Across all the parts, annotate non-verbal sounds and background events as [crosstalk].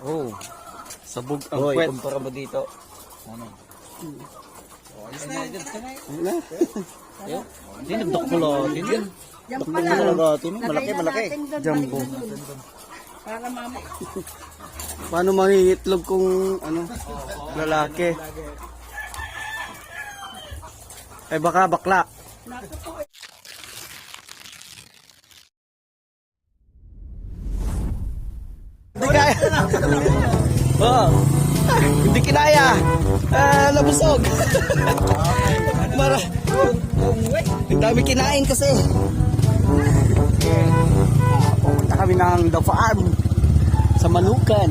Oh. Sabog ang Hoy, kwet. kumpara mo dito. Ano? Hindi, nagdoklo. Hindi. Yan Ano pala. Tino, malaki, malaki. Jumbo. Para mama. Paano mangingitlog kung ano, lalaki? Eh baka bakla. Hindi Kinaya. Ah, nabusog. [laughs] Mara. Ang dami kinain kasi. Pupunta kami ng The Farm sa Manukan.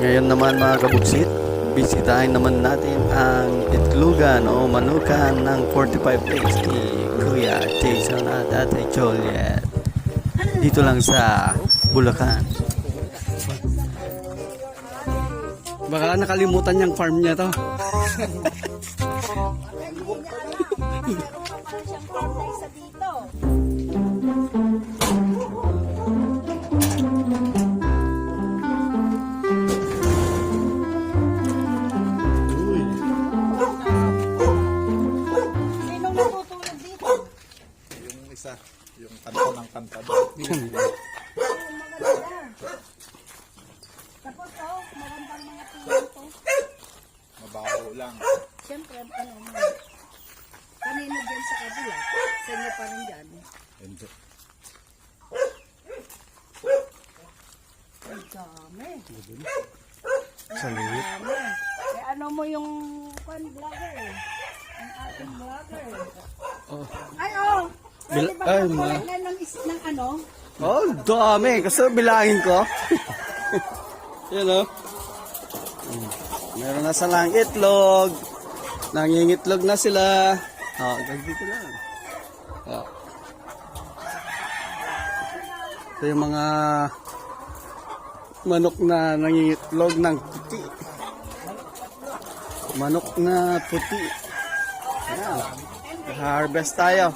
Ngayon naman mga kabuksit, bisitahin naman natin ang itlugan o manukan ng 45 days ni Kuya Jason at Ate Joliet. Dito lang sa Bulacan. Baka nakalimutan niyang farm niya to. Yung yung kanta ng kanta doon. Maganda. [laughs] Tapos oh, magandang mga to. Mabaho lang. Siyempre, ano mo. Kanino dyan sa kabila? Sa inyo pa rin dyan. Hindi. Ang dami. Salit. Dami. Eh ano mo yung kwan vlogger eh? Ang ating vlogger. Oh. Ay oh! Pwede Bil- ba ay, ma- na ng, is- ng ano? Oh, dami. Kasi bilangin ko. [laughs] Yan o. Meron na salang itlog. Nangingitlog na sila. Oh, dito lang. Oh. Ito yung mga manok na nangingitlog ng puti. Manok na puti. Yan. Harvest tayo.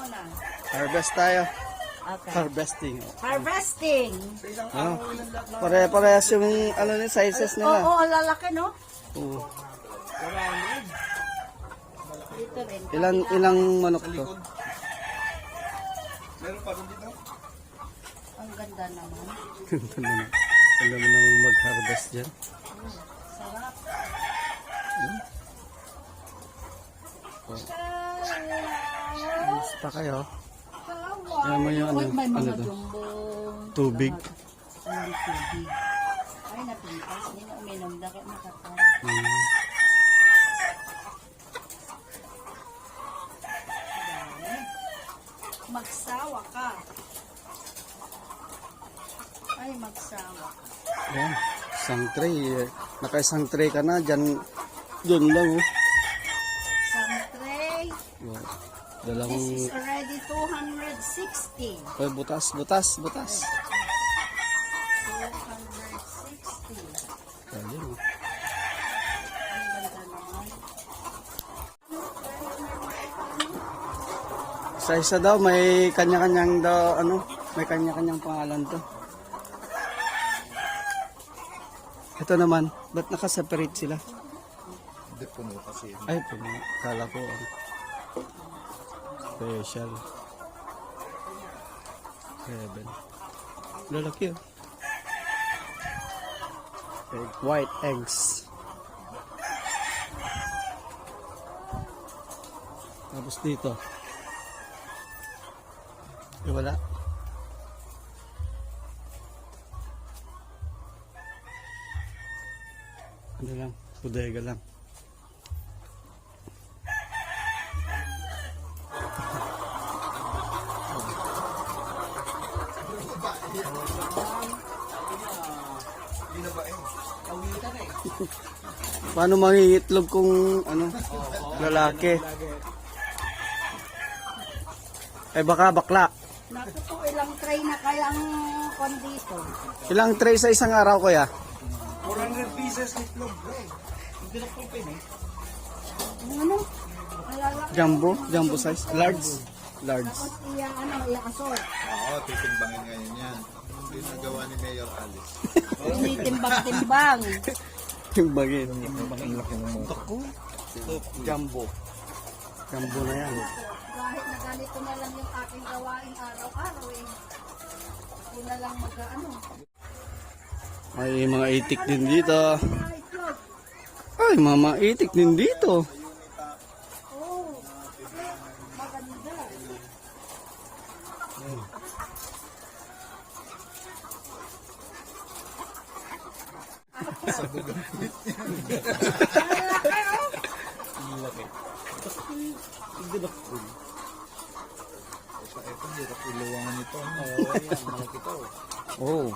Harvest tayo. Okay. Harvesting. Harvesting. Oh. Pare-parehas yung ano ni sizes Oo, nila. oh, ang lalaki no? Oo. Dito rin. Ilan ilang manok to? Ang ganda naman. Ganda naman. Alam mo namang mag-harvest dyan. Sarap. Basta kayo. Ayan mo yung ano, may ano mga to? jumbo. Tubig. Ay, tubig. Ay, napintas. Hindi na uminom. Daki makakaw. Mm. Magsawa ka. Ay, magsawa ka. Ayan. Isang tray. eh. Naka-isang tray ka na. Dyan. Doon lang oh. Isang tray. Oh. This Dalawang... is already 260. Ay, butas, butas, butas. 260. Ayun. oh. Ang ganda naman. Sa isa daw, may kanya-kanyang daw, ano, may kanya-kanyang pangalan to. Ito naman, ba't nakaseparate sila? Hindi puno kasi. Ay, puno. Kala ko, ano, special. Heaven. Lalaki oh. Egg, white eggs. Tapos dito. Eh, wala. Ano lang, bodega lang. Paano mangingitlog kung ano, lalaki? Eh baka bakla. Naku po, ilang tray na kayang kondito. Ilang tray sa isang araw kuya? 400 pieces itlog. Ano? Ang lalaki. Jumbo? Jumbo size? Large? Large. Tapos iya, ano, i-asort. Oo, titimbangin ngayon yan. Hindi nagawa ni Mayor Alice. Tinitimbang-timbang. Yung bagay. Ang laki ng mga. Jumbo. Jumbo na yan. Kahit na ganito na lang yung aking gawain araw-araw eh. Ako na lang mag-ano. May mga itik din dito. Ay, mga itik din dito. Oh, maganda. Sa ito, hirap iluwangan ito. ano? Malaki to. Oh.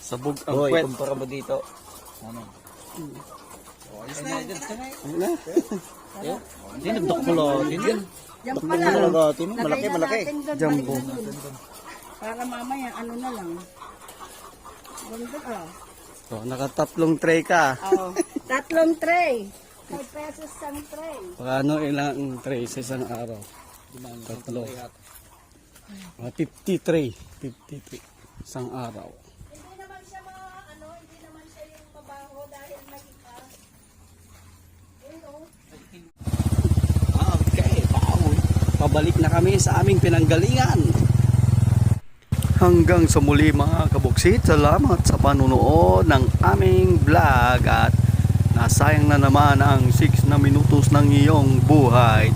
Sabog ang Hoy, puwet. kumpara mo dito. Ano? Ayun na. Hindi, nagdokolo. Hindi. Diyan pa Ano lang. talaga atin? Malaki, na malaki. Jumbo. na doon. Para mamaya, ano na lang. Ganda ah. So, nakatatlong tray ka. Oh, tatlong tray. 5 pesos ang tray. Paano ilang tray sa isang araw? Tatlo. Mga 50 tray. 50 tray. Isang araw. Hindi naman siya mga, ano, hindi naman siya yung mabaho dahil. Ayun oh. Okay, baon. Pabalik na kami sa aming pinanggalingan. Hanggang sa muli mga kabuksit, salamat sa panunood ng aming vlog at nasayang na naman ang 6 na minutos ng iyong buhay.